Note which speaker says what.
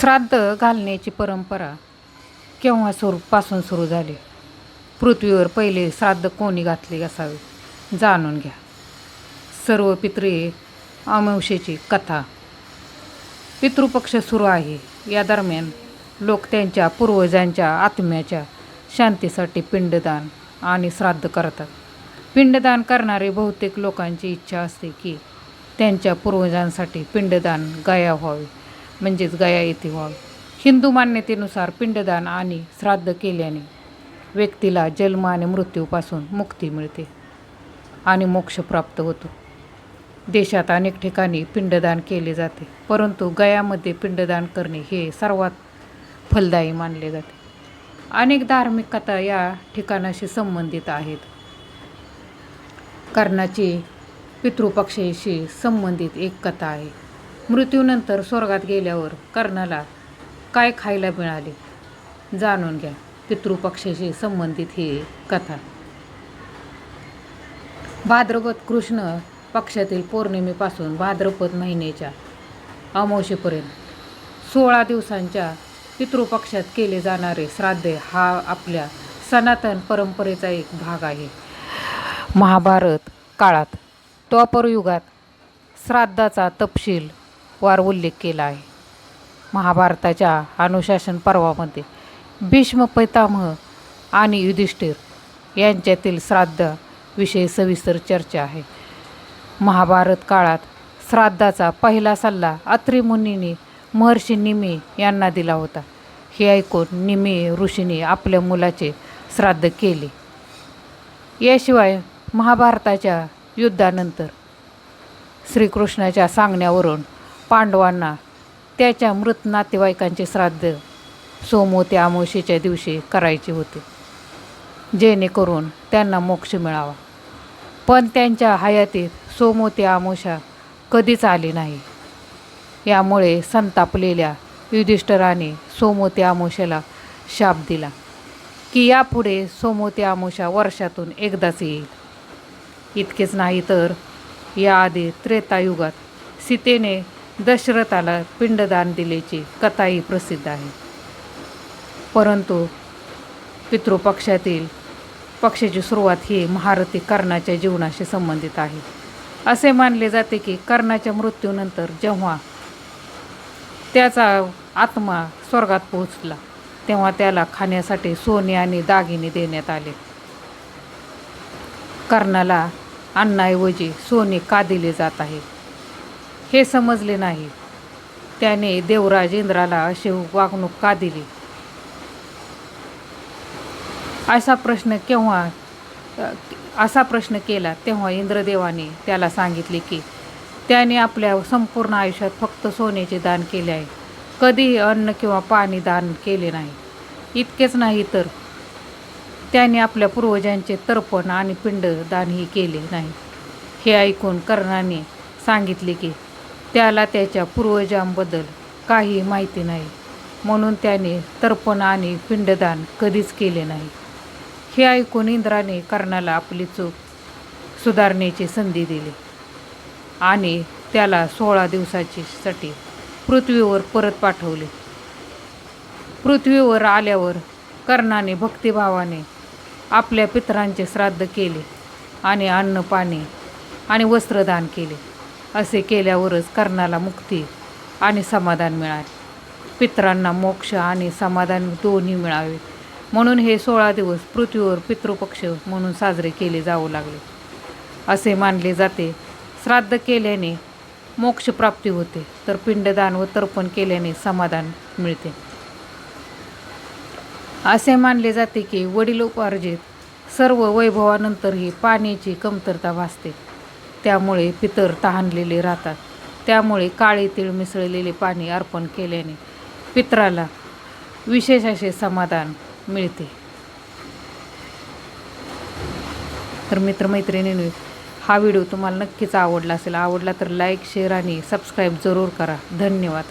Speaker 1: श्राद्ध घालण्याची परंपरा केव्हा सुरू पासून सुरू झाली? पृथ्वीवर पहिले श्राद्ध कोणी घातले असावे? जाणून घ्या. सर्व पितृ अमावशेची कथा. पितृपक्ष सुरू आहे. या दरम्यान लोक त्यांच्या पूर्वजांच्या आत्म्याच्या शांतीसाठी पिंडदान आणि श्राद्ध करतात. पिंडदान करणारे बहुतेक लोकांची इच्छा असते की त्यांच्या पूर्वजांसाठी पिंडदान गया व्हावे. म्हणजेच गया येथे व्हावी हिंदू मान्यतेनुसार पिंडदान आणि श्राद्ध केल्याने व्यक्तीला जन्म आणि मृत्यूपासून मुक्ती मिळते आणि मोक्ष प्राप्त होतो. देशात अनेक ठिकाणी पिंडदान केले जाते परंतु गयामध्ये पिंडदान करणे हे सर्वात फलदायी मानले जाते. अनेक धार्मिक कथा या ठिकाणाशी संबंधित आहेत. कर्णाची पितृपक्षाशी संबंधित एक कथा आहे. मृत्यूनंतर स्वर्गात गेल्यावर कर्णाला काय खायला मिळाले? जाणून घ्या. पितृपक्षाशी संबंधित ही कथा. भाद्रपद कृष्ण पक्षातील पौर्णिमेपासून भाद्रपद महिन्याच्या अमावशेपर्यंत सोळा दिवसांच्या पितृपक्षात केले जाणारे श्राद्ध हा आपल्या सनातन परंपरेचा एक भाग आहे. महाभारत काळात द्वापरयुगात श्राद्धाचा तपशील वार उल्लेख केला आहे. महाभारताच्या अनुशासन पर्वामध्ये भीष्म पैतामह आणि युधिष्ठिर यांच्यातील श्राद्धाविषयी सविस्तर चर्चा आहे. महाभारत काळात श्राद्धाचा पहिला सल्ला अत्रि मुनीने महर्षी निमी यांना दिला होता. हे ऐकून निमी ऋषीने आपल्या मुलाचे श्राद्ध केले. याशिवाय महाभारताच्या युद्धानंतर श्रीकृष्णाच्या सांगण्यावरून पांडवांना त्याच्या मृत नातेवाईकांचे श्राद्ध सोमवती अमावस्येच्या दिवशी करायचे होते. जेणेकरून त्यांना मोक्ष मिळावा. पण त्यांच्या हयातीत सोमवती आमोशा कधीच आली नाही. यामुळे संतापलेल्या युधिष्ठराने सोमवती अमावस्याला शाप दिला की यापुढे सोमवती आमोशा वर्षातून एकदाच येईल. इतकेच नाही तर याआधी त्रेतायुगात सीतेने दशरथाला पिंडदान दिल्याची कथाही प्रसिद्ध आहे. परंतु पितृपक्षातील पक्षाची सुरुवात ही महारथी कर्णाच्या जीवनाशी संबंधित आहे. असे मानले जाते की कर्णाच्या मृत्यूनंतर जेव्हा त्याचा आत्मा स्वर्गात पोहोचला तेव्हा त्याला खाण्यासाठी सोने आणि दागिने देण्यात आले. कर्णाला अन्नाऐवजी सोने का दिले जात आहे? हे समजले नाही. त्याने देवराज इंद्राला अशी वागणूक का दिली? असा प्रश्न केव्हा असा प्रश्न केला तेव्हा इंद्रदेवाने त्याला सांगितले की त्याने आपल्या संपूर्ण आयुष्यात फक्त सोन्याचे दान केले आहे. कधीही अन्न किंवा पाणी दान केले नाही. इतकेच नाही तर त्याने आपल्या पूर्वजांचे तर्पण आणि पिंड दानही केले नाही. हे ऐकून कर्णाने सांगितले की त्याला त्याच्या पूर्वजांबद्दल काही माहिती नाही. म्हणून त्याने तर्पण आणि पिंडदान कधीच केले नाही. हे ऐकून इंद्राने कर्णाला आपली चूक सुधारण्याची संधी दिली आणि त्याला सोळा दिवसाचीसाठी पृथ्वीवर परत पाठवले. पृथ्वीवर आल्यावर कर्णाने भक्तिभावाने आपल्या पितरांचे श्राद्ध केले आणि अन्न पाणी आणि वस्त्रदान केले. असे केल्यावरच कर्णाला मुक्ती आणि समाधान मिळाले. पितरांना मोक्ष आणि समाधान दोन्ही मिळावे. म्हणून हे सोळा दिवस पृथ्वीवर पितृपक्ष म्हणून साजरे केले जाऊ लागले. असे मानले जाते. श्राद्ध केल्याने मोक्षप्राप्ती होते तर पिंडदान व तर्पण केल्याने समाधान मिळते. असे मानले जाते की वडिलोपार्जित सर्व वैभवानंतरही पाण्याची कमतरता भासते. त्यामुळे पितर तहानलेले राहतात. त्यामुळे काळे तीळ मिसळलेले पाणी अर्पण केल्याने पितराला विशेष असे समाधान मिळते. तर मित्रमैत्रिणींनी हा व्हिडिओ तुम्हाला नक्कीच आवडला असेल. आवडला तर लाईक शेअर आणि सबस्क्राईब जरूर करा. धन्यवाद.